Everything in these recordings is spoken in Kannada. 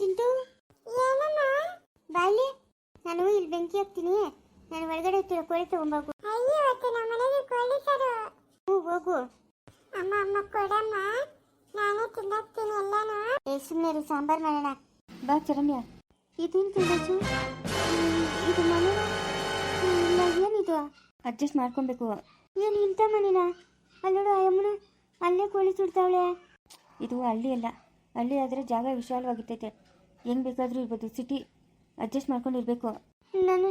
ಚಿಂಟು ಬಾಯ್ಲಿ ನಾನು ಇಲ್ಲಿ ಬೆಂಕಿ ಹಾಕ್ತೀನಿ ನಾನು ಒಳಗಡೆ ಇಟ್ಟಿರೋ ಕೋಳಿ ತಗೊಂಬೋಗು ಅಯ್ಯೋ ಇವತ್ತು ನಮ್ಮ ಮನೆಗೆ ಕೋಳಿ ತರು. ಹ್ಞೂ ಹೋಗು. ಅಮ್ಮ ಅಮ್ಮ ಕೊಡಮ್ಮ. ನಾನೇ ತಿನ್ನಕ್ತೀನಿ ಎಲ್ಲಾನು. ಏ ಸುಮ್ಮನೆ ಸಾಂಬಾರ್ ಮಾಡೋಣ. ಬಾ ಚರಣ್ಯ ಇದೇನು ತಿನ್ನೋದು ಇದು ಮನೆ ಇಲ್ಲ ಏನಿದು? ಅಡ್ಜಸ್ಟ್ ಮಾಡ್ಕೊಬೇಕು. ಏನು ಇಂಥ ಮನೆನ? ಅಲ್ಲೋಡು ಅಯ್ಯಮ್ಮನ ಅಲ್ಲೇ ಕೋಳಿ ಸುಡ್ತಾವಳೆ. ಇದು ಹಳ್ಳಿ ಅಲ್ಲ. ಹಳ್ಳಿ ಆದರೆ ಜಾಗ ವಿಶಾಲವಾಗಿರ್ತೈತೆ. ಹೆಂಗೆ ಬೇಕಾದರೂ ಇರ್ಬೋದು ಸಿಟಿ ಅಡ್ಜಸ್ಟ್ ಮಾಡ್ಕೊಂಡು ಇರಬೇಕು. ನಾನು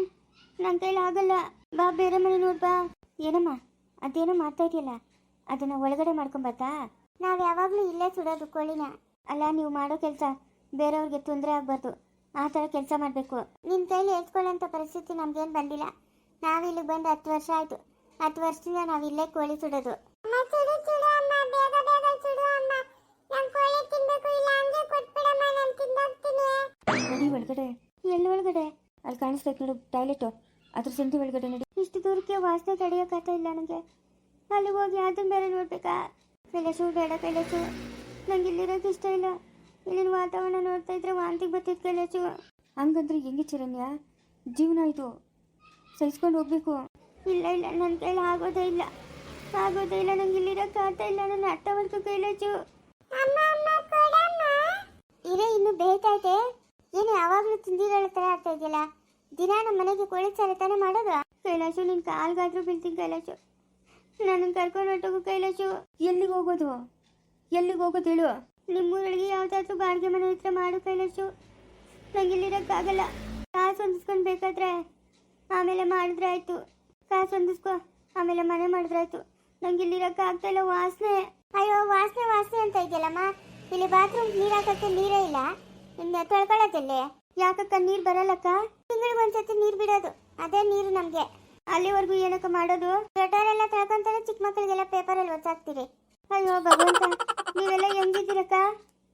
ನನ್ನ ಕೈಲಿ ಆಗಲ್ಲ. ಬಾ ಬೇರೆ ಮನೆ ನೋಡ್ ಬಾ. ಏನಮ್ಮ? ಅದೇನೋ ಮಾಡ್ತಾ ಇದೆಯಲ್ಲ? ಅದನ್ನು ಒಳಗಡೆ ಮಾಡ್ಕೊಂಬತ್ತಾ ನಾವು ಯಾವಾಗಲೂ ಇಲ್ಲೇ ಸುಡೋದು ಕೋಳಿನ. ಅಲ್ಲ ನೀವು ಮಾಡೋ ಕೆಲಸ ಬೇರೆಯವ್ರಿಗೆ ತೊಂದರೆ ಆಗಬಾರ್ದು. ಆ ಥರ ಕೆಲಸ ಮಾಡಬೇಕು. ನಿನ್ನ ಕೈಲಿ ಹೇಳ್ಕೊಳ್ಳೋಂಥ ಪರಿಸ್ಥಿತಿ ನಮ್ಗೇನು ಬಂದಿಲ್ಲ. ನಾವು ಇಲ್ಲಿಗೆ ಬಂದು ಹತ್ತು ವರ್ಷ ಆಯಿತು. ಹತ್ತು ವರ್ಷದಿಂದ ನಾವು ಇಲ್ಲೇ ಕೋಳಿ ಸುಡೋದು. ಎಲ್ಲಿ ಒಳಗಡೆ? ಅಲ್ಲಿ ಕಾಣಿಸ್ತೈತೆ ನೋಡು, ಟಾಯ್ಲೆಟು. ಅದ್ರ ಸಂತಿ ಒಳಗಡೆ ನೋಡಿ. ಇಷ್ಟು ದೂರಕ್ಕೆ ವಾಸನೆ ತಡೆಯೋಕ್ಕಾಗ್ತಾ ಇಲ್ಲ ನನಗೆ. ಅಲ್ಲಿಗೆ ಹೋಗಿ ಅದನ್ನ ಬೇರೆ ನೋಡ್ಬೇಕಾ? ಕೈಲಾಸು, ಬೇಡ ಕೈಲಾಸು. ನಂಗೆ ಇಲ್ಲಿರೋಕೆ ಇಷ್ಟ ಇಲ್ಲ. ಇಲ್ಲಿನ ವಾತಾವರಣ ನೋಡ್ತಾ ಇದ್ರೆ ವಾಂತಿಗೆ ಬರ್ತಿತ್ತು ಕೈಲಾಸು. ಹಂಗಂದ್ರೆ ಹೆಂಗೆ ಚಿರಣ್ಯ? ಜೀವನ ಇದು. ಸಹಿಸ್ಕೊಂಡು ಹೋಗ್ಬೇಕು. ಇಲ್ಲ ಇಲ್ಲ, ನನ್ನ ಕೈಲಿ ಆಗೋದೇ ಇಲ್ಲ. ಆಗೋದೇ ಇಲ್ಲ, ನಂಗೆ ಇಲ್ಲಿರೋಕೆ ಆಗ್ತಾ ಇಲ್ಲ. ನನ್ನ ಅರ್ಥ ಮಾಡ್ಕೋ ಕೈಲಾಸು ಇರೇ, ಇನ್ನು ಬೇಯ್ತೈತೆ ಏನು ಯಾವಾಗಲೂ ತಿಂದಿರೋ ಥರ ಆಗ್ತಾ ಇದೆಯಲ್ಲ? ದಿನ ನಮ್ಮ ಮನೆಗೆ ಕೋಳಿ ಸಾರ ತಾನೇ ಮಾಡೋದು? ಕೈಲಾಸು ನಿನ್ ಕಾಲ್ಗಾದ್ರೂ ಬೀಳ್ತೀನಿ ಕೈಲಾಸು ನನ್ನ ಕರ್ಕೊಂಡು ಹೊಟ್ಟೋಗು ಕೈಲಾಸು ಎಲ್ಲಿಗೆ ಹೋಗೋದು? ಎಲ್ಲಿಗೆ ಹೋಗೋದು ಹೇಳು? ನಿಮ್ಮೂರೊಳಗೆ ಯಾವ್ದಾದ್ರು ಬಾಡಿಗೆ ಮನೆ ಹತ್ರ ಮಾಡು ಕೈಲಾಸು ನಂಗೆ ಇಲ್ಲಿರೋಕ್ಕಾಗಲ್ಲ. ಕಾಸು ಹೊಂದಿಸ್ಕೊಂಡ್ ಬೇಕಾದ್ರೆ ಆಮೇಲೆ ಮಾಡಿದ್ರೆ ಆಯ್ತು. ಕಾಸು ಹೊಂದಿಸ್ಕೊ ಆಮೇಲೆ ಮನೆ ಮಾಡಿದ್ರೆ ಆಯ್ತು. ನಂಗೆ ಆಗ್ತಾ ಇಲ್ಲ ವಾಸನೆ. ಅಯ್ಯೋ ವಾಸನೆ ವಾಸನೆ ಅಂತ ಇದೆಯಲ್ಲಮ್ಮ? ಇಲ್ಲಿ ಬಾತ್ರೂಮ್ ನೀರ್ ಹಾಕಕ್ಕೆ ನೀರೇ ಇಲ್ಲ. ತೊಳ್ಕೊಳ್ಳೋದಿಲ್ಲಿ? ಯಾಕಕ್ಕ ನೀರು ಬರಲ್ಲಕ್ಕ? ತಿಂಗಳಿಗೆ ಒಂದ್ಸತಿ ನೀರು ಬಿಡೋದು, ಅದೇ ನೀರು ನಮಗೆ. ಅಲ್ಲಿವರೆಗೂ ಏನಕ್ಕ ಮಾಡೋದು? ಎಲ್ಲ ತಳ್ಕೊಂತಾರೆ ಚಿಕ್ಕ ಮಕ್ಕಳಿಗೆಲ್ಲ ಪೇಪರಲ್ಲಿ ಒತ್ತಾಕ್ತೀರಿ. ಅಯ್ಯೋ ಭಗವಂತ, ನೀವೆಲ್ಲ ಹೆಂಗಿದ್ದೀರಕ್ಕ?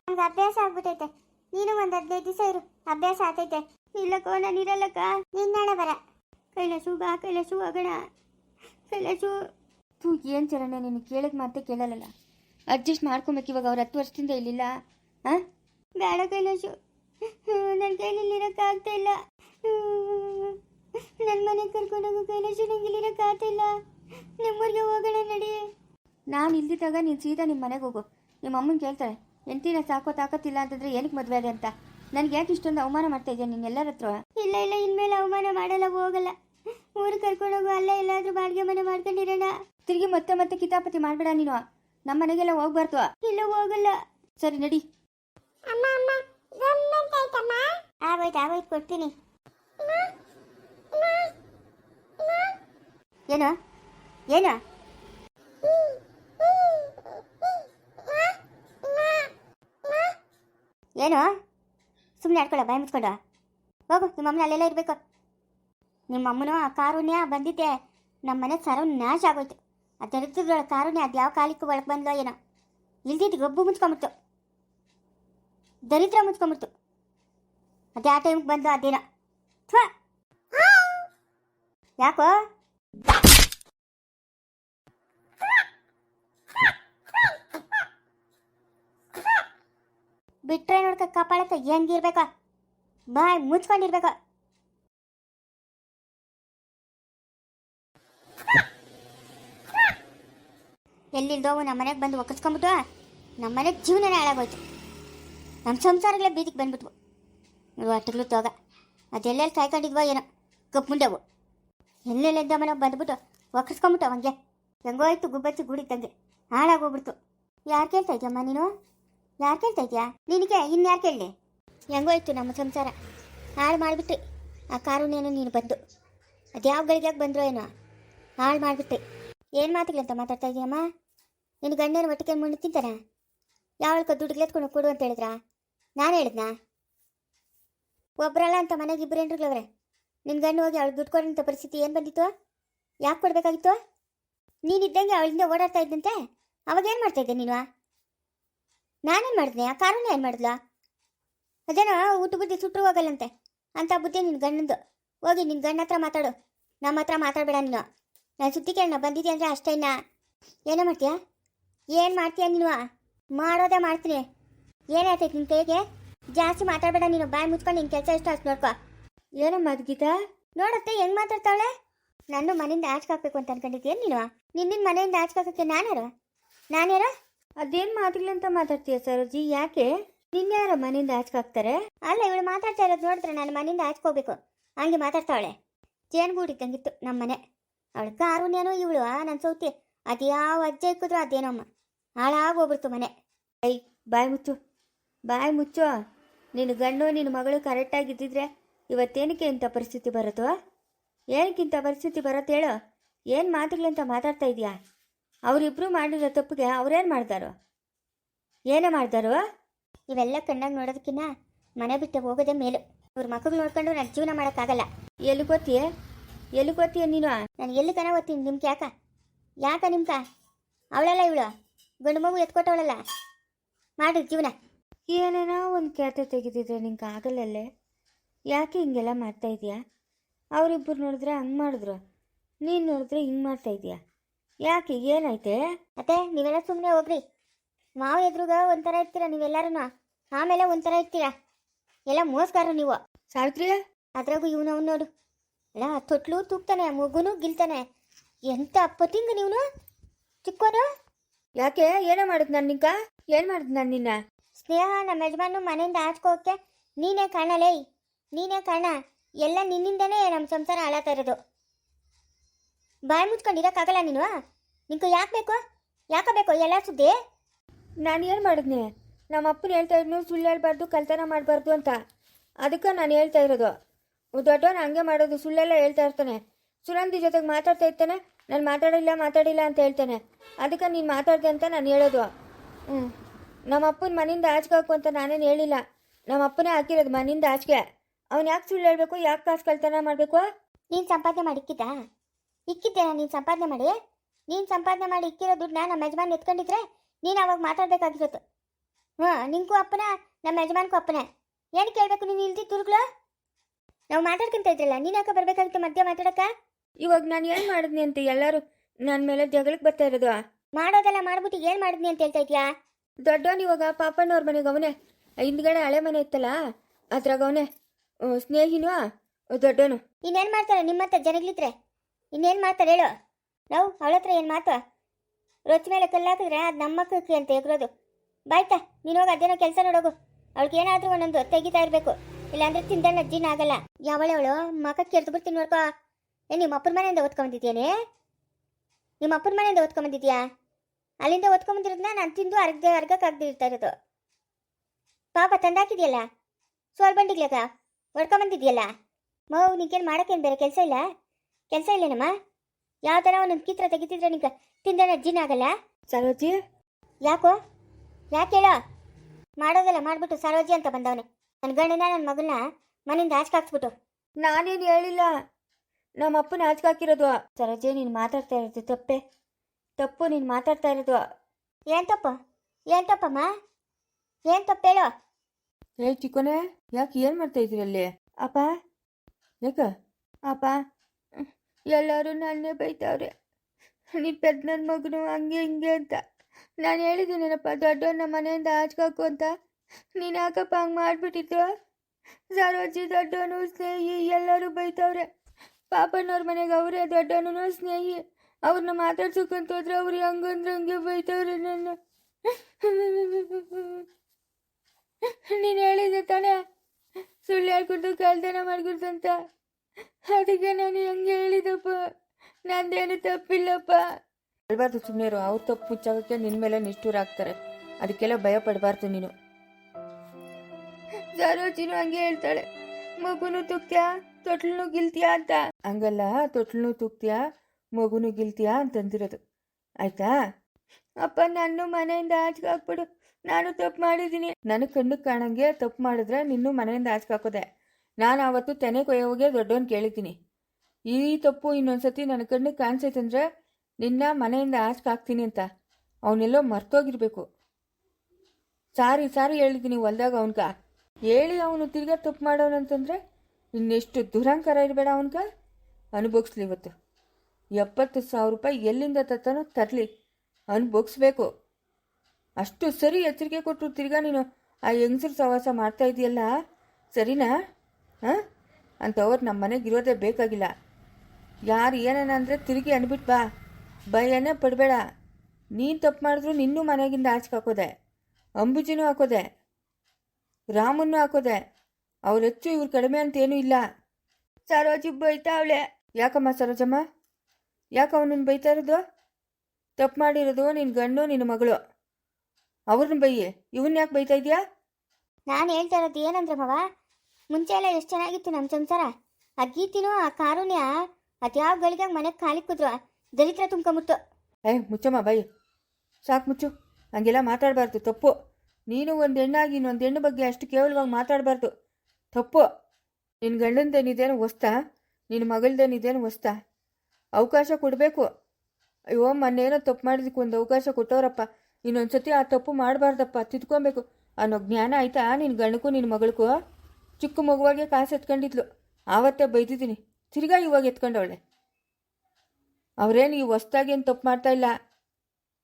ನಮ್ಗೆ ಅಭ್ಯಾಸ ಆಗ್ಬಿಟ್ಟೈತೆ ನೀನು ಒಂದ್ ಹದಿನೈದು ದಿವಸ ಇರು, ಅಭ್ಯಾಸ ಆಗ್ತೈತೆ ಇಲ್ಲಕ್ಕೋ ನಾನು ಇರಲ್ಲಕ್ಕ ನಿನ್ನ ನಾಳೆ ಬರ. ಕೈಲಾಸು, ಬಾ, ಕೈಲಾಸು, ಹೋಗೋಣ. ಕೈಲಾಸು. ತೂ ಏನು ಚರಣ್ಯ, ನೀನು ಕೇಳಿದ ಮಾತೇ ಕೇಳಲ್ಲ ಅಡ್ಜಸ್ಟ್ ಮಾಡ್ಕೊಬೇಕು ಇವಾಗ, ಅವ್ರು ಹತ್ತು ವರ್ಷದಿಂದ ಇಲ್ಲಿಲ್ಲ. ಹಾಂ ಬೇಡ ಕೈಲಾಸು. ನನ್ನ ಕೈಲಿ ಇಲ್ಲಿರೋಕ್ಕಾಗ್ತಾ ಇಲ್ಲ. ನನ್ನ ಮನೆಗೆ ಕರ್ಕೊಂಡೋಗೋ ಕೈಲಾಶ ನಂಗೆ ಇಲ್ಲಿರೋಕ್ಕಾಗ್ತಾ ಇಲ್ಲ. ನಿಮ್ಮೂರಿಗೆ ಹೋಗೋಣ ನಡಿ. ನಾನು ಇಲ್ದಿದ್ದಾಗ ನೀನು ಸೀದಾ ನಿಮ್ಮ ಮನೆಗೆ ಹೋಗು. ನಿಮ್ಮ ಅಮ್ಮನ ಕೇಳ್ತಾರೆ ಎಂಟಿನ ಸಾಕೋ ತಾಕತ್ತಿಲ್ಲ ಅಂತಂದ್ರೆ ಏನಕ್ಕೆ ಮದುವೆ ಆದೆ ಅಂತ? ನನಗೆ ಯಾಕೆ ಇಷ್ಟೊಂದು ಅವಮಾನ ಮಾಡ್ತಾ ಇದೆಯಾ ನೀನು ಎಲ್ಲರ ಹತ್ರ? ಇಲ್ಲ ಇಲ್ಲ ಇನ್ಮೇಲೆ ಅವಮಾನ ಮಾಡಲ್ಲ ಹೋಗಲ್ಲ. ಊರು ಕರ್ಕೊಂಡೋಗು ಅಲ್ಲೇ ಎಲ್ಲಾದ್ರೂ ಬಾಡಿಗೆ ಮನೆ ಮಾಡ್ಕೊಂಡಿರೋಣ. ತಿರುಗಿ ಮತ್ತೆ ಮತ್ತೆ ಕಿತಾಪತಿ ಮಾಡಬೇಡ ನೀನು. ನಮ್ಮ ಮನೆಗೆಲ್ಲ ಹೋಗ್ಬಾರ್ದು. ಇಲ್ಲ ಹೋಗಲ್ಲ. ಸರಿ ನಡಿ. ಅಮ್ಮ ಅಮ್ಮ. ಆಗೋಯ್ತು ಆಗೋಯ್ತು ಕೊಡ್ತೀನಿ. ಏನು? ಏನು? ಏನು? ಸುಮ್ಮನೆ ಆಡ್ಕೊಳ್ಳ ಬಾಯಿ ಮುಚ್ಕೊಂಡು. ಹೋಗು ನಿಮ್ಮ ಅಮ್ಮನ ಅಲ್ಲೆಲ್ಲ ಇರಬೇಕು. ನಿಮ್ಮ ಅಮ್ಮನೋ ಆ ಕಾರುಣ್ಯ ಬಂದಿದ್ದೆ. ನಮ್ಮ ಮನೆ ಸರ ನಾಶ ಆಗೋಯ್ತು. ಆ ದರಿದ್ರಗಳ ಕಾರುಣ್ಯ ಅದು ಯಾವ ಕಾಲಕ್ಕೆ ಒಳಗೆ ಬಂದ್ಲೋ ಏನೋ. ಇಲ್ದಿದ್ದು ಗಬ್ಬು ಮುಚ್ಕೊಂಬಿಡ್ತು. ದರಿದ್ರ ಮುಚ್ಕೊಂಬಿಡ್ತು ಮತ್ತೆ ಆ ಟೈಮ್ಗೆ ಬಂದು ದಿನ. ಥ್ವಾ ಯಾಕೋ? ಬಿಟ್ರೆ ನೋಡ್ಕ ಕಾಪಾಡಕ ಹೆಂಗಿರ್ಬೇಕ ಬಾಯ್ ಮುಚ್ಕೊಂಡಿರ್ಬೇಕ. ಎಲ್ಲಿಲ್ದೋವು ನಮ್ಮ ಮನೆಗೆ ಬಂದು ಒಕ್ಕಸ್ಕೊಂಬಿಟ್ಟು ನಮ್ಮ ಮನೆಗೆ ಜೀವನನೇ ಹಾಳಾಗೋಯ್ತು. ನಮ್ಮ ಸಂಸಾರಗಳೇ ಬೀದಿಗೆ ಬಂದ್ಬಿಟ್ವು. ಒಟ್ಟಗಳು ತೋಗ. ಅದೆಲ್ಲೆಲ್ಲಿ ಕಾಯ್ಕೊಂಡಿದ್ವೋ ಏನೋ ಕಪ್ಪು ಮುಂಡವು ಎಲ್ಲೆಲ್ಲಿಂದ ಮನೆಗೆ ಬಂದ್ಬಿಟ್ಟು ಒಕ್ಕಸ್ಕೊಂಬಿಟ್ಟು ಅವಂಗೆ ಹೆಂಗೋಯ್ತು ಗುಬ್ಬಚ್ಚಿ ಗುಡಿತಂಗೆ ಹಾಳಾಗೋಗ್ಬಿಡ್ತು ಯಾರು ಕೇಳ್ತಾ ಇದೆಯಮ್ಮ ನೀನು? ಯಾರು ಕೇಳ್ತಾ ಇದೆಯಾ? ನಿನಗೆ ಇನ್ಯಾರು ಕೇಳಲಿ? ಹೆಂಗೋಯ್ತು ನಮ್ಮ ಸಂಸಾರ. ಹಾಳು ಮಾಡಿಬಿಟ್ಟೆ. ಆ ಕಾರುನೇನು ನೀನು ಬಂದು. ಅದ್ಯಾವ ಗಳಿಗೆಯಾಗಿ ಬಂದ್ರೋ ಏನೋ. ಹಾಳು ಮಾಡಿಬಿಟ್ಟೆ. ಏನು ಮಾತುಗಳಂತ ಮಾತಾಡ್ತಾ ಇದೆಯಮ್ಮ? ನಿನ್ನ ಗಂಡನ ಒಟ್ಟಿಗೆ ಮುಂದೆ ತಿಂತಾರ ಯಾವಳಕ್ಕ ದುಡ್ಡು ಎತ್ಕೊಂಡು ಕೊಡು ಅಂತ ಹೇಳಿದ್ರಾ? ನಾನು ಹೇಳಿದ್ನಾ? ಒಬ್ಬರಲ್ಲ ಅಂತ ಮನೆಗೆ ಇಬ್ಬರು ಹೆಣ್ರುಗಳವ್ರೆ ನಿನ್ನ ಗಂಡು ಹೋಗಿ ಅವಳು ದುಡ್ಡು ಕೊಡೋಂಥ ಪರಿಸ್ಥಿತಿ ಏನು ಬಂದಿತ್ತು? ಯಾಕೆ ಕೊಡಬೇಕಾಗಿತ್ತು? ನೀನಿದ್ದಂಗೆ ಅವಳಿಂದ ಓಡಾಡ್ತಾ ಇದ್ದಂತೆ? ಅವಾಗ ಏನು ಮಾಡ್ತಾ ಇದ್ದೆ ನೀನು? ನಾನೇನು ಮಾಡಿದ್ನೆ? ಆ ಕಾರಣ ಏನು ಮಾಡಿದ್ಲ? ಅದೇನೋ ಊಟ ಬುದ್ಧಿ ಸುಟ್ಟರು ಹೋಗಲ್ಲಂತೆ. ಅಂತ ಬುದ್ಧಿ ನಿನ್ನ ಗಂಡಂದು. ಹೋಗಿ ನಿನ್ನ ಗಂಡ ಹತ್ರ ಮಾತಾಡು. ನಮ್ಮ ಹತ್ರ ಮಾತಾಡಬೇಡ ನೀನು. ನಾನು ಸುದ್ದಿ ಕೇಳೋಣ ಬಂದಿದ್ದೆ ಅಂದರೆ ಅಷ್ಟೇ ಇನ್ನ? ಏನೋ ಮಾಡ್ತೀಯಾ? ಏನು ಮಾಡ್ತೀಯ ನೀನು? ಮಾಡೋದೇ ಮಾಡ್ತೀನಿ. ಏನಾಯ್ತೈತೆ ನಿನ್ನ ಕೈಗೆ? ಜಾಸ್ತಿ ಮಾತಾಡಬೇಡ ನೀನು ಬಾಯಿ ಮುಚ್ಕೊಂಡು ನಿನ್ ಕೆಲಸ ಇಷ್ಟ ಅಷ್ಟು ನೋಡ್ಕೊ. ಏನೋ ಅದು ಗೀತಾ? ನೋಡತ್ತೆ ಹೆಂಗ್ ಮಾತಾಡ್ತಾಳೆ? ನನ್ನ ಮನೆಯಿಂದ ಆಚೆ ಹಾಕ್ಬೇಕು ಅಂತ ಅನ್ಕೊಂಡಿದ್ಯೇನು ನೀನು? ನಿನ್ನ ಮನೆಯಿಂದ ಆಚೆ ಹಾಕಕ್ಕೆ ನಾನ್ಯಾರ? ಅದೇನ್ ಅದೇನು ಮಾತುಗಳಂತ ಮಾತಾಡ್ತೀಯ ಸರೋಜಿ? ಯಾಕೆ? ನಿನ್ಯಾರ ಮನೆಯಿಂದ ಆಚೆ ಹಾಕ್ತಾರೆ? ಅಲ್ಲ ಇವಳು ಮಾತಾಡ್ತಾ ಇರೋದು ನೋಡಿದ್ರೆ ನಾನು ಮನೆಯಿಂದ ಆಚೆ ಹೋಗ್ಬೇಕು. ಹಂಗೆ ಮಾತಾಡ್ತಾಳೆ ಜೇನುಗೂಡು ಇದ್ದಂಗಿತ್ತು ನಮ್ಮ ಮನೆ. ಅವಳು ಕಾರುಣ್ಯನೋ ಇವಳು ನನ್ನ ಸೌತಿ? ಅದ್ಯಾವ ಅಜ್ಜ ಇಕ್ಕಿದ್ರು ಅದೇನಮ್ಮ ಹಾಳಾಗೋಗ್ಬಿಡ್ತು ಮನೆ. ಐ ಬಾಯ್ ಮುಚ್ಚು. ಬಾಯಿ ಮುಚ್ಚು. ನಿನ್ನ ಗಂಡು ನಿನ್ನ ಮಗಳು ಕರೆಕ್ಟಾಗಿದ್ದಿದ್ರೆ ಇವತ್ತೇನಕ್ಕೆ ಇಂಥ ಪರಿಸ್ಥಿತಿ ಬರುತ್ತೋ? ಏನಕ್ಕೆ ಇಂಥ ಪರಿಸ್ಥಿತಿ ಬರುತ್ತೆ ಹೇಳು. ಏನು ಮಾತುಗಳಂತ ಮಾತಾಡ್ತಾ ಇದೆಯಾ? ಅವರಿಬ್ಬರು ಮಾಡಿರೋ ತಪ್ಪಿಗೆ ಅವ್ರೇನು ಮಾಡ್ತಾರೋ? ಏನೇ ಮಾಡ್ತಾರೋ? ಇವೆಲ್ಲ ಕಣ್ಣಾಗ ನೋಡೋದಕ್ಕಿನ್ನ ಮನೆ ಬಿಟ್ಟು ಹೋಗೋದೇ ಮೇಲು. ಅವ್ರ ಮಕ್ಕಳು ನೋಡ್ಕೊಂಡು ನನ್ನ ಜೀವನ ಮಾಡೋಕ್ಕಾಗಲ್ಲ. ಎಲ್ಲಿ ಗೊತ್ತೀಯ? ಎಲ್ಲಿ ಗೊತ್ತೀಯ ನೀನು? ನಾನು ಎಲ್ಲಿ ಕನ ಓದ್ತೀನಿ ನಿಮ್ಗೆ ಯಾಕ? ಯಾಕ ನಿಮ್ಕ ಅವಳಲ್ಲ ಇವಳು? ಗಂಡು ಮಗು ಎತ್ಕೊಟ್ಟವಳಲ್ಲ? ಮಾಡಿ ಜೀವನ. ಏನೇನೋ ಒಂದು ಕ್ಯಾತೆ ತೆಗೆದಿದ್ರೆ ನಿಂಗೆ ಆಗಲ್ಲಲ್ಲೇ ಯಾಕೆ ಹಿಂಗೆಲ್ಲ ಮಾಡ್ತಾ ಇದೆಯಾ? ಅವರಿಬ್ಬರು ನೋಡಿದ್ರೆ ಹಂಗೆ ಮಾಡಿದ್ರು. ನೀನು ನೋಡಿದ್ರೆ ಹಿಂಗೆ ಮಾಡ್ತಾ ಇದೆಯಾ? ಯಾಕೆ ಏನೈತೆ ಅತ್ತೆ ನೀವೆಲ್ಲ ಸುಮ್ಮನೆ ಹೋಗ್ರಿ. ಮಾವ ಎದುರುಗ ಒಂಥರ ಇರ್ತೀರ ನೀವೆಲ್ಲರೂ ಆಮೇಲೆ ಒಂಥರ ಇರ್ತೀರ? ಎಲ್ಲ ಮೋಸ್ಕಾರ ನೀವು. ಸಾವಿತ್ರಿ ಅದ್ರಾಗೂ ಇವನು ಅವ್ನು ನೋಡು. ಅಲ್ಲ ತೊಟ್ಲು ತೂಗ್ತಾನೆ ಮಗುನು ಗಿಲ್ತಾನೆ. ಎಂತ ಪತಿಂಗ ನೀವನು? ಚಿಕ್ಕೋನು? ಯಾಕೆ ಏನೋ ಮಾಡಿದ್ ನಾನು ನಿಂಗ? ಏನು ಮಾಡಿದ್ ನಾನು ನಿನ್ನ? ಸ್ನೇಹ ನಮ್ಮ ಯಜಮಾನು ಮನೆಯಿಂದ ಆಚ್ಕೋಕೆ ನೀನೇ ಕಾಣಲೇ ನೀನೇ ಕಾಣ ಎಲ್ಲ ನಿನ್ನಿಂದನೇ ನಮ್ಮ ಸಂಸಾರ ಹಾಳಾಗ್ತಾ ಇರೋದು. ಬಾಯಿ ಮುಚ್ಕೊಂಡಿರೋಕ್ಕಾಗಲ್ಲ ನೀನು? ನಿಂಗೆ ಯಾಕೆ ಬೇಕು? ಯಾಕೆ ಬೇಕು ಎಲ್ಲ ಸುದ್ದಿ? ನಾನು ಏನು ಮಾಡಿದ್ನಿ? ನಮ್ಮ ಅಪ್ಪನ ಹೇಳ್ತಾ ಇದ್ನು ಸುಳ್ಳು ಹೇಳ್ಬಾರ್ದು ಕಲ್ತನ ಮಾಡಬಾರ್ದು ಅಂತ. ಅದಕ್ಕೆ ನಾನು ಹೇಳ್ತಾ ಇರೋದು. ದೊಡ್ಡವನು ಹಂಗೆ ಮಾಡೋದು ಸುಳ್ಳೆಲ್ಲ ಹೇಳ್ತಾ ಇರ್ತಾನೆ. ಸುನಂದಿ ಜೊತೆಗೆ ಮಾತಾಡ್ತಾ ಇರ್ತಾನೆ ನಾನು ಮಾತಾಡಿಲ್ಲ ಮಾತಾಡಿಲ್ಲ ಅಂತ ಹೇಳ್ತಾನೆ. ಅದಕ್ಕೆ ನೀನು ಮಾತಾಡ್ದೆ ಅಂತ ನಾನು ಹೇಳೋದು. ಹ್ಞೂ ನಮ್ಮ ಅಪ್ಪನ ಮನೆಯಿಂದ ಆಚೆಗೆ ಹಾಕು ಅಂತ ನಾನೇನು ಹೇಳಿಲ್ಲ. ನಮ್ಮ ಅಪ್ಪನೇ ಹಾಕಿರೋದು ಮನೆಯಿಂದ ಆಚೆಗೆ. ಅವ್ನು ಯಾಕೆ ಸುಳ್ಳು ಹೇಳಬೇಕು ಯಾಕೆ ಕಾಸು ಕಳ್ತನ ಮಾಡಬೇಕು? ನೀನು ಸಂಪಾದನೆ ಮಾಡಿ ಇಕ್ಕಿದ್ದ? ಇಕ್ಕಿದ್ದೇನಾ ನೀನು ಸಂಪಾದನೆ ಮಾಡಿ? ನೀನು ಸಂಪಾದನೆ ಮಾಡಿ ಇಕ್ಕಿರೋ ದುಡ್ಡನ್ನ ನಮ್ಮ ಯಜಮಾನ್ ಎತ್ಕೊಂಡಿದ್ರೆ ನೀನು ಅವಾಗ ಮಾತಾಡ್ಬೇಕಾಗಿರೋದು. ಹಾಂ ನಿಂಗೂ ಅಪ್ಪನ ನಮ್ಮ ಯಜಮಾನ್ಗೂ ಅಪ್ಪನೇ. ಏನು ಕೇಳಬೇಕು ನೀನು ಇಲ್ದಿ ತುರುಗ್ಲು ನಾವು ಮಾತಾಡ್ಕೊಂತ ಇದ್ರಲ್ಲ ನೀನು ಯಾಕೆ ಬರ್ಬೇಕಾಗಿತ್ತು ಮಧ್ಯ ಮಾತಾಡಕ್ಕ? ಇವಾಗ ನಾನು ಏನು ಮಾಡಿದ್ನಿ ಅಂತ ಎಲ್ಲರೂ? ನನ್ನ ಮೇಲೆ ಜಗಳಕ್ಕೆ ಬರ್ತಾ ಇರೋದು. ಮಾಡೋದೆಲ್ಲ ಮಾಡ್ಬಿಟ್ಟು ಏನು ಮಾಡಿದ್ನಿ ಅಂತ ಹೇಳ್ತಾ ಇದೆಯಾ? ದೊಡ್ಡವನ್ ಇವಾಗ ಪಾಪಣ್ಣವ್ರ ಮನೆಗೆ ಅವನೇ. ಹಿಂದ್ಗಡೆ ಹಳೆ ಮನೆ ಇತ್ತಲ್ಲ, ಅದ್ರಾಗ ಅವನೇ. ಸ್ನೇಹಿನೂ? ದೊಡ್ಡವನು. ಇನ್ನೇನು ಮಾಡ್ತಾರೆ ನಿಮ್ಮ ಹತ್ರ ಜನಗಳಿದ್ರೆ ಇನ್ನೇನು ಮಾಡ್ತಾರೆ ಹೇಳು. ನಾವು ಅವಳ ಹತ್ರ ಏನು ಮಾತು? ರೊಚ್ಚ ಮೇಲೆ ಕಲ್ಲಾಕಿದ್ರೆ ಅದು ನಮ್ಮ ಮಕ್ಕಳಿಗೆ ಅಂತ ಎಗ್ರೋದು. ಬಾಯ್ತಾ, ನೀನು ಹೋಗಿ ಅದೇನೋ ಕೆಲಸ ನೋಡೋಗು ಅವಳಿಗೆ ಏನಾದರೂ ಒಂದೊಂದು ತೆಗಿತಾ ಇರಬೇಕು. ಇಲ್ಲಾಂದ್ರೆ ತಿಂದಣ್ಣ ಅಜ್ಜಿನ ಆಗಲ್ಲ. ಯಾವಳೆ ಅವಳು? ಮಕ ಕೆರೆದು ಬಿಡ್ತೀನಿ ನೋಡ್ಕೋ. ಏ ನಿಮ್ಮ ಅಪ್ಪನ ಮನೆಯಿಂದ ಓದ್ಕೊಂಬಂದಿದ್ದೇನೆ ನಿಮ್ಮ ಅಪ್ಪನ ಮನೆಯಿಂದ ಓದ್ಕೊಂಬಂದಿದ್ಯಾ ಅಲ್ಲಿಂದ ಓದ್ಕೊಂಬಂದಿರೋದನ್ನ ನಾನು ತಿಂದು ಅರ್ಗದೆ ಅರ್ಗಕ್ಕಾಗ್ದು ಇರ್ತಾ ಇರೋದು. ಪಾಪ ತಂದಾಕಿದ್ಯಲ್ಲ? ಸೋಲ್ ಬಂಡಿಗ್ಲಕ ಹೊಡ್ಕೊಂಬಂದಿದ್ಯಲ್ಲ? ಮೌ ನಿಂಗೇನು ಮಾಡೋಕ್ಕೇನು ಬೇರೆ ಕೆಲಸ ಇಲ್ಲ? ಕೆಲಸ ಇಲ್ಲೇನಮ್ಮ? ಯಾವ ಥರ ಒಂದೊಂದು ಕಿತ್ರ ತೆಗಿತಿದ್ರೆ ನಿಂಗೆ ತಿಂದಣ್ಣ ಅಜ್ಜಿನ ಆಗಲ್ಲ? ಸರೋಜಿ? ಯಾಕೋ? ಯಾಕೆ ಹೇಳೋ? ಮಾಡೋದಲ್ಲ ಮಾಡಿಬಿಟ್ಟು ಸರೋಜಿ ಅಂತ ಬಂದವನೆ. ನನ್ನ ಗಂಡನ ನನ್ನ ಮಗನ ಮನೆಯಿಂದ ಆಚೆ ಹಾಕ್ಸ್ಬಿಟ್ಟು ನಾನೇನು ಹೇಳಿಲ್ಲ. ನಮ್ಮ ಅಪ್ಪನ ಆಚೆಗೆ ಹಾಕಿರೋದು ಸರೋಜಿ ನೀನು ಮಾತಾಡ್ತಾ ಇರೋದು ತಪ್ಪೆ. ತಪ್ಪು ನೀನು ಮಾತಾಡ್ತಾ ಇರೋದು. ಏನ್ ತಪ್ಪ? ಏನ್ ತಪ್ಪಮ್ಮ ಏನ್ ತಪ್ಪ ಹೇಳು. ಏ ಚಿಕ್ಕೋನೆ ಯಾಕೆ ಏನು ಮಾಡ್ತಾ ಇದ್ದೀರಿ ಅಲ್ಲಿ? ಅಪ್ಪ. ಯಾಕ? ಅಪ್ಪ. ಎಲ್ಲರೂ ನನ್ನೇ ಬೈತಾವ್ರೆ. ನೀನು ಪೆದ್ ನನ್ನ ಮಗನು ಹಂಗೆ ಹಿಂಗೆ ಅಂತ. ನಾನು ಹೇಳಿದ್ದೀನಪ್ಪ ದೊಡ್ಡವ್ರನ್ನ ಮನೆಯಿಂದ ಆಚೆಗೆ ಹಾಕು ಅಂತ. ನೀನು ಯಾಕಪ್ಪ ಹಂಗೆ ಮಾಡಿಬಿಟ್ಟಿದ್ದು ಸರೋಜಿ ದೊಡ್ಡವನು ಸ್ನೇಹಿ ಎಲ್ಲರೂ ಬೈತಾವ್ರೆ. ಪಾಪಣ್ಣವ್ರ ಮನೆಗೆ ಅವರೇ ದೊಡ್ಡವನು ಸ್ನೇಹಿ. ಅವ್ರನ್ನ ಮಾತಾಡ್ಸೋಕಂತ ಹೋದ್ರೆ ಅವ್ರು ಹಂಗಂದ್ರೆ ಹಂಗೆ ಬೈತವ್ರೆ ನನ್ನ. ನೀನು ಹೇಳಿದೆ ತಾನೇ? ಸುಳ್ಳು ಹೇಳ್ಕೊಡ್ತು ಕಳ್ತನ ಮಾಡ್ಕೊಡ್ತಂತ ಅದಕ್ಕೆ ನಾನು ಹಂಗೆ ಹೇಳಿದಪ್ಪ? ನಂದೇನು ತಪ್ಪಿಲ್ಲಪ್ಪ. ಹೇಳ್ಬಾರ್ದು ಸುಮ್ಮನೆ ಅವ್ರು ತಪ್ಪು ಮುಚ್ಚಾಗಕ್ಕೆ ನಿನ್ನ ಮೇಲೆ ನಿಷ್ಠೂರ ಆಗ್ತಾರೆ. ಅದಕ್ಕೆಲ್ಲ ಭಯ ಪಡಬಾರ್ದು ನೀನು. ಸರೋಜಿನು ಹಂಗೆ ಹೇಳ್ತಾಳೆ. ಮಗುನು ತುಕ್ತಿಯಾ ತೊಟ್ಲು ಗಿಲ್ತಿಯಾ ಅಂತ. ಹಂಗಲ್ಲ ತೊಟ್ಲು ತುಕ್ತ್ಯಾ ಮಗುನು ಗಿಲ್ತೀಯಾ ಅಂತಂದಿರೋದು. ಆಯ್ತಾ? ಅಪ್ಪ ನಾನು ಮನೆಯಿಂದ ಆಚೆಗೆ ಹಾಕ್ಬಿಡು. ನಾನು ತಪ್ಪು ಮಾಡಿದ್ದೀನಿ. ನನಗೆ ಕಣ್ಣು ಕಾಣಂಗೆ ತಪ್ಪು ಮಾಡಿದ್ರೆ ನಿನ್ನೂ ಮನೆಯಿಂದ ಆಚೆಗೆ ಹಾಕೋದೆ. ನಾನು ಆವತ್ತು ತೆನೆ ಕೊಯ್ಯೋಗೆ ದೊಡ್ಡವನ್ ಕೇಳಿದ್ದೀನಿ. ಈ ತಪ್ಪು ಇನ್ನೊಂದ್ಸತಿ ನನ್ನ ಕಣ್ಣಿಗೆ ಕಾಣಿಸೈತಂದ್ರೆ ನಿನ್ನ ಮನೆಯಿಂದ ಆಚೆಗೆ ಹಾಕ್ತೀನಿ ಅಂತ. ಅವನೆಲ್ಲೋ ಮರ್ತೋಗಿರ್ಬೇಕು. ಸಾರಿ ಸಾರಿ ಹೇಳಿದ್ದೀನಿ ಹೊಲ್ದಾಗ ಅವನ್ಗ. ಹೇಳಿ ಅವನು ತಿರ್ಗಾ ತಪ್ಪು ಮಾಡೋನಂತಂದ್ರೆ ಇನ್ನೆಷ್ಟು ದುರಂಕಾರ ಇರಬೇಡ ಅವನ್ಗ. ಅನುಭವಿಸ್ಲಿ ಇವತ್ತು. ಎಪ್ಪತ್ತು ಸಾವಿರ ರೂಪಾಯಿ ಎಲ್ಲಿಂದ ತತ್ತನೋ ತರಲಿ. ಅನುಭೋಗಿಸ್ಬೇಕು ಅಷ್ಟು ಸರಿ ಎಚ್ಚರಿಕೆ ಕೊಟ್ಟರು ತಿರ್ಗಾ ನೀನು ಆ ಹೆಂಗಸ್ರು ಸವಾಸ ಮಾಡ್ತಾ ಇದೆಯಲ್ಲ? ಸರಿನಾ? ಹಾಂ? ಅಂಥವ್ರು ನಮ್ಮ ಮನೆಗೆ ಇರೋದೇ ಬೇಕಾಗಿಲ್ಲ. ಯಾರು ಏನೇನ ಅಂದರೆ ತಿರುಗಿ ಅನ್ಬಿಟ್ಟು ಬಾ. ಭಯನೇ ಪಡಬೇಡ. ನೀನು ತಪ್ಪು ಮಾಡಿದ್ರು ನಿನ್ನೂ ಮನೆಗಿಂದ ಆಚೆಗೆ ಹಾಕೋದೆ. ಅಂಬುಜಿನೂ ಹಾಕೋದೆ. ರಾಮನ್ನೂ ಹಾಕೋದೆ. ಅವ್ರು ಹೆಚ್ಚು ಇವ್ರು ಕಡಿಮೆ ಅಂತೇನೂ ಇಲ್ಲ. ಸರೋಜಿ ಬೈತಾವಳೆ ಯಾಕಮ್ಮ ಸರೋಜಮ್ಮ? ಯಾಕೆ ಅವನನ್ನು ಬೈತಾ ಇರೋದು ತಪ್ಪು ಮಾಡಿರೋದು ನಿನ್ನ ಗಂಡು ನಿನ್ನ ಮಗಳು. ಅವ್ರನ್ನ ಬೈಯಿ. ಇವನ್ ಯಾಕೆ ಬೈತಾ ಇದೆಯಾ? ನಾನು ಹೇಳ್ತಾ ಇರೋದು ಏನಂದ್ರೆ ಮವ ಮುಂಚೆ ಎಲ್ಲ ಎಷ್ಟು ಚೆನ್ನಾಗಿತ್ತು ನಮ್ಮ ಸಂಸಾರ. ಆ ಗೀತಿನೂ ಆ ಕಾರುಣ್ಯ ಅದ್ಯಾವ ಗಳಿಗಾಗ ಮನೆಗೆ ಖಾಲಿ ಕುದ್ರು ದರಿದ್ರ ತುಂಬ್ಕೊಂಬಿಟ್ಟು. ಏ ಮುಚ್ಚಮ್ಮ ಬೈ. ಸಾಕು ಮುಚ್ಚು. ಹಂಗೆಲ್ಲ ಮಾತಾಡಬಾರ್ದು ತಪ್ಪು. ನೀನು ಒಂದು ಹೆಣ್ಣಾಗಿ ಇನ್ನೊಂದು ಹೆಣ್ಣು ಬಗ್ಗೆ ಅಷ್ಟು ಕೇವಲವಾಗಿ ಮಾತಾಡಬಾರ್ದು. ತಪ್ಪು. ನಿನ್ನ ಗಂಡಂದೇನಿದೇನು ಹೊಸ್ತಾ? ನಿನ್ನ ಮಗಳದೇನಿದೇನು ಹೊಸ್ತಾ? ಅವಕಾಶ ಕೊಡಬೇಕು. ಅಯ್ಯೋ, ಮೊನ್ನೇನೋ ತಪ್ಪು ಮಾಡಿದಕ್ಕೆ ಒಂದು ಅವಕಾಶ ಕೊಟ್ಟವರಪ್ಪ. ಇನ್ನೊಂದು ಸತಿ ಆ ತಪ್ಪು ಮಾಡಬಾರ್ದಪ್ಪ, ತಿದ್ಕೊಬೇಕು. ಅನ್ನೋ ಜ್ಞಾನ ಆಯ್ತಾ ನಿನ್ನ ಗಂಡಕ್ಕೂ ನಿನ್ನ ಮಗಳಿಗೂ? ಚಿಕ್ಕ ಮಗುವಾಗೆ ಕಾಸು ಎತ್ಕೊಂಡಿದ್ಲು. ಆವತ್ತೇ ಬೈದಿದ್ದೀನಿ. ತಿರ್ಗಾ ಇವಾಗ ಎತ್ಕೊಂಡವಳೆ. ಅವರೇನು ಈ ಹೊಸ್ದಾಗಿ ಏನು ತಪ್ಪು ಮಾಡ್ತಾ ಇಲ್ಲ?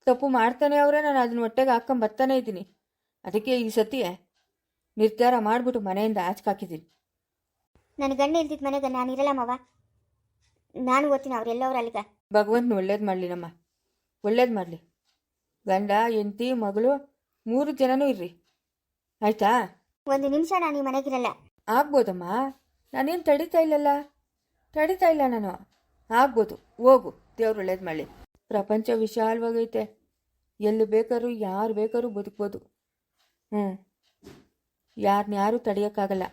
ತಪ್ಪು ಮಾಡ್ತಾನೆ ಅವರೇ, ನಾನು ಅದನ್ನ ಹೊಟ್ಟೆಗೆ ಹಾಕೊಂಡು ಬರ್ತಾನೆ ಇದ್ದೀನಿ. ಅದಕ್ಕೆ ಈ ಸತಿ ನಿರ್ಧಾರ ಮಾಡಿಬಿಟ್ಟು ಮನೆಯಿಂದ ಆಚೆ ಹಾಕಿದ್ದೀನಿ. ನನ್ನ ಗಂಡ ಇಲ್ದಿದ್ದ ಮನೆಗೆ ನಾನು ಇರಲ್ಲ ಮವ. ನಾನು ಓದ್ತೀನಿ ಅವ್ರೆಲ್ಲವ್ರು ಅಲ್ಲಿಗ. ಭಗವಂತ ಒಳ್ಳೇದು ಮಾಡಲಿ ನಮ್ಮ. ಒಳ್ಳೇದು ಮಾಡಲಿ. ಗಂಡ ಹೆಂಡತಿ ಮಗಳು ಮೂರು ಜನನೂ ಇರ್ರಿ. ಆಯ್ತಾ? ಒಂದು ನಿಮಿಷ ನಾನು ಈ ಮನೆಗಿರಲ್ಲ. ಆಗ್ಬೋದಮ್ಮ. ನಾನೇನು ತಡಿತಾ ಇಲ್ಲಲ್ಲ? ತಡಿತಾ ಇಲ್ಲ ನಾನು. ಆಗ್ಬೋದು. ಹೋಗು. ದೇವ್ರು ಒಳ್ಳೇದು ಮಾಡಲಿ. ಪ್ರಪಂಚ ವಿಶಾಲವಾಗೈತೆ. ಎಲ್ಲಿ ಬೇಕಾದ್ರೂ ಯಾರು ಬೇಕಾದ್ರೂ ಬದುಕ್ಬೋದು. ಹ್ಞೂ ಯಾರನ್ನ ಯಾರು ತಡೆಯೋಕ್ಕಾಗಲ್ಲ.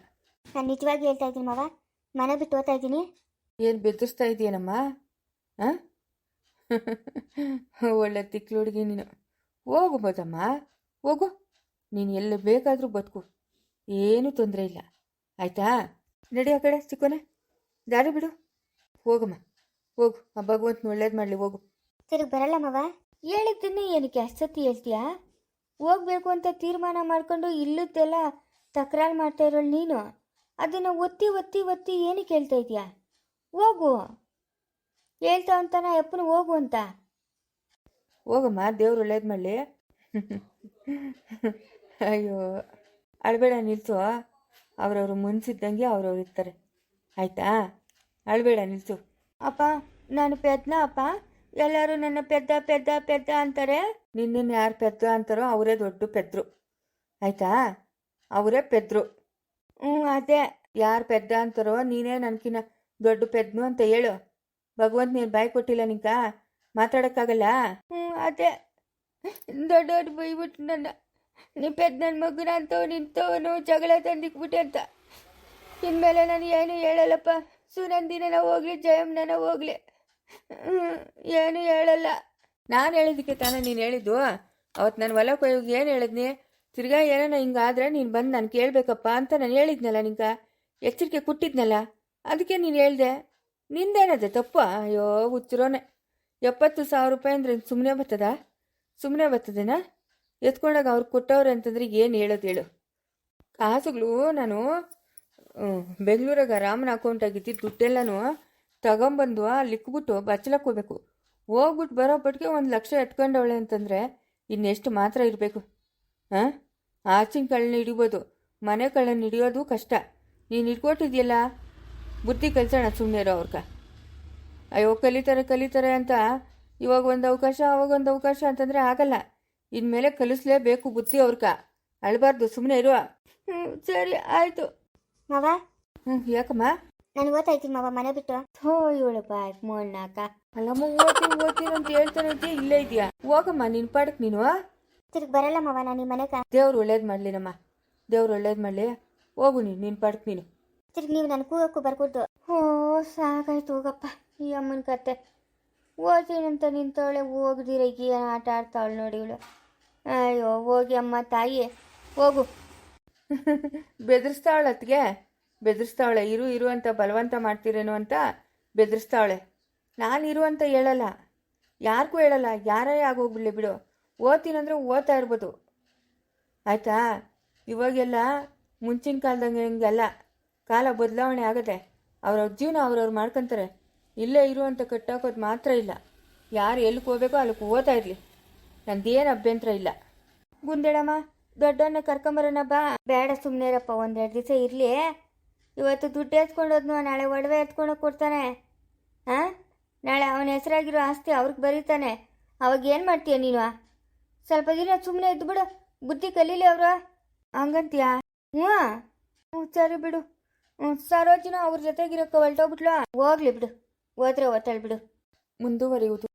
ನಾನು ನಿಜವಾಗಿ ಹೇಳ್ತಾ ಇದ್ದೀನಿ ಮಾವ. ಮನೆ ಬಿಟ್ಟು ಓದ್ತಾ ಇದ್ದೀನಿ. ಏನು ಬೆದರಿಸ್ತಾ ಇದೆಯೇನಮ್ಮ ಹಾಂ ಒಳ್ಳೆ ತಿಕ್ಲು ಹುಡುಗಿ ನೀನು. ಹೋಗು ಬೋದಮ್ಮ ಹೋಗು. ನೀನು ಎಲ್ಲಿ ಬೇಕಾದರೂ ಬದುಕು. ಏನೂ ತೊಂದರೆ ಇಲ್ಲ. ಆಯಿತಾ? ನಡಿ ಆ ಕಡೆ ಚಿಕ್ಕೋನೆ ದಾರಿ ಬಿಡು. ಹೋಗಮ್ಮ. ಹೋಗು. ಆ ಭಗವಂತನ ಒಳ್ಳೇದು ಮಾಡಲಿ, ಹೋಗು. ಸರಿ ಬರಲ್ಲ ಮವ. ಹೇಳಿದ್ದನ್ನೇ ಏನಕ್ಕೆ? ಅಷ್ಟೊತ್ತಿ ಹೇಳ್ತೀಯಾ? ಹೋಗ್ಬೇಕು ಅಂತ ತೀರ್ಮಾನ ಮಾಡ್ಕೊಂಡು ಇಲ್ಲದ್ದೆಲ್ಲ ತಕರಾರು ಮಾಡ್ತಾ ಇರೋಳು ನೀನು. ಅದನ್ನು ಒತ್ತಿ ಒತ್ತಿ ಒತ್ತಿ ಏನಕ್ಕೆ ಹೇಳ್ತಾ ಇದೀಯಾ ಹೋಗು. ಹೇಳ್ತಾ ಅಂತಾನ ಅಪ್ಪನ ಹೋಗು ಅಂತ. ಹೋಗಮ್ಮ ದೇವ್ರು ಒಳ್ಳೇದು ಮಾಡಲಿ. ಅಯ್ಯೋ ಅಳಬೇಡ ನಿಲ್ಸು. ಅವ್ರವ್ರು ಮುನ್ಸಿದ್ದಂಗೆ ಅವ್ರವ್ರು ಇರ್ತಾರೆ. ಆಯ್ತಾ? ಅಳಬೇಡ ನಿಲ್ಸು. ಅಪ್ಪ ನಾನು ಪೆದ್ನ ಅಪ್ಪ. ಎಲ್ಲರೂ ನನ್ನ ಪೆದ್ದ ಪೆದ್ದ ಪೆದ್ದ ಅಂತಾರೆ. ನಿನ್ನನ್ನು ಯಾರು ಪೆದ್ದ ಅಂತಾರೋ ಅವರೇ ದೊಡ್ಡ ಪೆದ್ರು. ಆಯ್ತಾ? ಅವರೇ ಪೆದ್ರು. ಹ್ಞೂ ಅದೇ. ಯಾರು ಪೆದ್ದ ಅಂತಾರೋ ನೀನೇ ನನ್ಕಿನ್ನ ದೊಡ್ಡ ಪೆದ್ನು ಅಂತ ಹೇಳು. ಭಗವಂತ ನೀನು ಬಾಯಿ ಕೊಟ್ಟಿಲ್ಲ ನಿಂಕ ಮಾತಾಡೋಕ್ಕಾಗಲ್ಲ? ಹ್ಞೂ ಅದೇ. ದೊಡ್ಡವ್ರು ಬೈಬಿಟ್ಟು ನನ್ನ ನೀ ಪೆದ್ದ ನನ್ನ ಮಗುನ ಅಂತವ್ ನಿಂತವನು ಜಗಳ ತಂದಿಕ್ಬಿಟ್ಟೆ ಅಂತ. ಇನ್ಮೇಲೆ ನಾನು ಏನು ಹೇಳಲ್ಲಪ್ಪ? ಸುನಂದಿನ ಹೋಗ್ಲಿ ಜಯಮ್ನ ಹೋಗ್ಲಿ. ಏನು ಹೇಳಲ್ಲ. ನಾನು ಹೇಳಿದ್ದಕ್ಕೆ ತಾನೇ ನೀನು ಹೇಳಿದ್ದು. ಅವತ್ತು ನಾನು ಹೊಲ ಕೊಯ್ಯೋಗಿ ಏನು ಹೇಳಿದ್ನಿ? ತಿರ್ಗಾ ಏನೋ ಹಿಂಗಾದ್ರೆ ನೀನು ಬಂದು ನಾನು ಕೇಳಬೇಕಪ್ಪ ಅಂತ ನಾನು ಹೇಳಿದ್ನಲ್ಲ ನಿಂಗೆ. ಎಚ್ಚರಿಕೆ ಕೊಟ್ಟಿದ್ನಲ್ಲ? ಅದಕ್ಕೆ ನೀನು ಹೇಳ್ದೆ, ನಿಂದೇನದೆ ತಪ್ಪ? ಅಯ್ಯೋ, ಹುಚ್ಚಿರೋನೆ. ಎಪ್ಪತ್ತು ಸಾವಿರ ರೂಪಾಯಿ ಅಂದ್ರೆ ಸುಮ್ಮನೆ ಬರ್ತದ ಸುಮ್ಮನೆ ಬರ್ತದೇನಾ ಎತ್ಕೊಂಡಾಗ ಅವ್ರು ಕೊಟ್ಟವ್ರೆ ಅಂತಂದ್ರೆ ಏನು ಹೇಳೋದು ಹೇಳು. ಕಾಸುಗಳು ನಾನು ಬೆಂಗಳೂರಾಗ ರಾಮನ ಅಕೌಂಟ್ ಆಗಿದ್ದು ದುಡ್ಡೆಲ್ಲನೂ ತಗೊಂಬಂದು ಅಲ್ಲಿ ಇಕ್ಬಿಟ್ಟು ಬಚ್ಚಲಕ್ಕೆ ಹೋಗ್ಬೇಕು. ಹೋಗ್ಬಿಟ್ಟು ಬರೋ ಪಟ್ಟಿಗೆ ಒಂದು ಲಕ್ಷ ಎತ್ಕೊಂಡವಳೆ ಅಂತಂದರೆ ಇನ್ನೆಷ್ಟು ಮಾತ್ರ ಇರಬೇಕು. ಹಾಂ? ಆಚಿನ ಕಳ್ಳನ್ನ ಹಿಡಿಬೋದು, ಮನೆ ಕಳ್ಳನ್ನ ಹಿಡಿಯೋದು ಕಷ್ಟ. ನೀನು ಇಟ್ಕೊಟ್ಟಿದ್ಯಲ್ಲ ಬುದ್ಧಿ ಕಲಿಸೋಣ ಸುಮ್ಮನೆ ಇರೋ ಅವ್ರಕ. ಅಯ್ಯೋ ಕಲಿತಾರೆ ಕಲಿತಾರೆ ಅಂತ ಇವಾಗ ಒಂದು ಅವಕಾಶ ಅವಾಗ ಒಂದು ಅವಕಾಶ ಅಂತಂದರೆ ಆಗಲ್ಲ. ಇನ್ಮೇಲೆ ಕಲಿಸ್ಲೇಬೇಕು ಬುದ್ಧಿ ಅವ್ರಕ. ಅಳಬಾರ್ದು ಸುಮ್ಮನೆ ಇರುವ. ಹ್ಞೂ ಸರಿ ಆಯಿತು. ಮಾವ? ಹ್ಞೂ ಯಾಕಮ್ಮ? ನಾನು ಓದ್ತಾ ಮಾವ ಮನೆ ಬಿಟ್ಟು. ಹೋ ಇವಳು ಬಾಯ್ ಅಲ್ಲಮ್ಮ ಓದ್ತೀನಿ ಓದ್ತೀನಿ ಅಂತ ಹೇಳ್ತಾನೆ ಇದೆಯಾ ಇಲ್ಲೇ ಇದೆಯಾ? ಹೋಗಮ್ಮ ನಿನ್ ಪಾಡಕ್ ನೀನು? ತಿರುಗಿ ಬರಲ್ಲ ಮಾವ ನಾನು ನಿಮ್ಮ ಮನೆಗೆ ದೇವ್ರು ಒಳ್ಳೇದು ಮಾಡಲಿ ನಮ್ಮ. ದೇವ್ರು ಒಳ್ಳೇದು ಮಾಡಲಿ. ಹೋಗು ನೀನು ನಿನ್ ಪಾಡಕ್ ನೀನು. ತಿರುಗಿ ನೀವು ನನ್ನ ಕೂಗಕ್ಕೂ ಬರ್ಕೊಡ್ದು. ಓ ಸಾಕಾಯ್ತು ಹೋಗಪ್ಪ, ಈ ಅಮ್ಮನ ಕತೆ. ಓದ್ತೀನಂತ ನಿಂತವಳೆ ಹೋಗ್ದಿರ ಏನು ಆಟ ಆಡ್ತಾವಳು ನೋಡಿ ಇವಳು. ಅಯ್ಯೋ, ಹೋಗಿ ಅಮ್ಮ ತಾಯಿ ಹೋಗು. ಬೆದರಿಸ್ತಾವಳೆ ಅತ್ತಿಗೆ? ಬೆದರಿಸ್ತಾವಳೆ, ಇರು ಇರು ಅಂತ ಬಲವಂತ ಮಾಡ್ತೀರೇನೋ ಅಂತ ಬೆದರಿಸ್ತಾವಳೆ. ನಾನು ಇರು ಅಂತ ಹೇಳಲ್ಲ. ಯಾರಿಗೂ ಹೇಳಲ್ಲ, ಯಾರೇ ಆಗೋಗ್ಬಿಡ್ಲಿ ಬಿಡು. ಓದ್ತೀನಂದ್ರೆ ಓದ್ತಾ ಇರ್ಬೋದು. ಆಯಿತಾ? ಇವಾಗೆಲ್ಲ ಮುಂಚಿನ ಕಾಲದಂಗೆ ಹಿಂಗೆಲ್ಲ ಕಾಲ ಬದಲಾವಣೆ ಆಗದೆ ಅವ್ರವ್ರ ಜೀವನ ಅವ್ರವ್ರು ಮಾಡ್ಕೊತಾರೆ. ಇಲ್ಲೇ ಇರುವಂಥ ಕಟ್ಟಾಕೋದು ಮಾತ್ರ ಇಲ್ಲ. ಯಾರು ಎಲ್ಲಿಗೆ ಹೋಗ್ಬೇಕೋ ಅಲ್ಲಿಗೆ ಓದ್ತಾ ಇರಲಿ. ನಂದೇನು ಅಭ್ಯಂತರ ಇಲ್ಲ. ಗುಂದೇಳಮ್ಮ ದೊಡ್ಡವನ್ನ ಕರ್ಕೊಂಬರೋಣ ಬಾ. ಬೇಡ ಸುಮ್ಮನೆ ಇರಪ್ಪ ಒಂದೆರಡು ದಿವಸ ಇರಲಿ. ಇವತ್ತು ದುಡ್ಡು ಎತ್ಕೊಂಡೋದ್ನು, ನಾಳೆ ಒಡವೆ ಎತ್ಕೊಂಡು ಕೊಡ್ತಾನೆ. ಹಾಂ ನಾಳೆ ಅವನ ಹೆಸರಾಗಿರೋ ಆಸ್ತಿ ಅವ್ರಿಗೆ ಬರೀತಾನೆ. ಅವಾಗ ಏನು ಮಾಡ್ತೀಯ ನೀನು? ಸ್ವಲ್ಪ ದಿನ ಸುಮ್ಮನೆ ಇದ್ದು ಬಿಡು ಬುದ್ಧಿ ಕಲೀಲಿ ಅವರು. ಹಂಗಂತೀಯ? ಹ್ಞೂ ಸರಿ ಬಿಡು. ಸರೋಜಿನ ಅವ್ರ ಜೊತೆಗಿರೋಕೆ ಹೊರಟೋಗ್ಬಿಟ್ಲು ಹೋಗ್ಲಿ ಬಿಡು. ಹೋದ್ರೆ ಒತ್ತಲ್ ಬಿಡು ಮುಂದುವರಿಯುವುದು.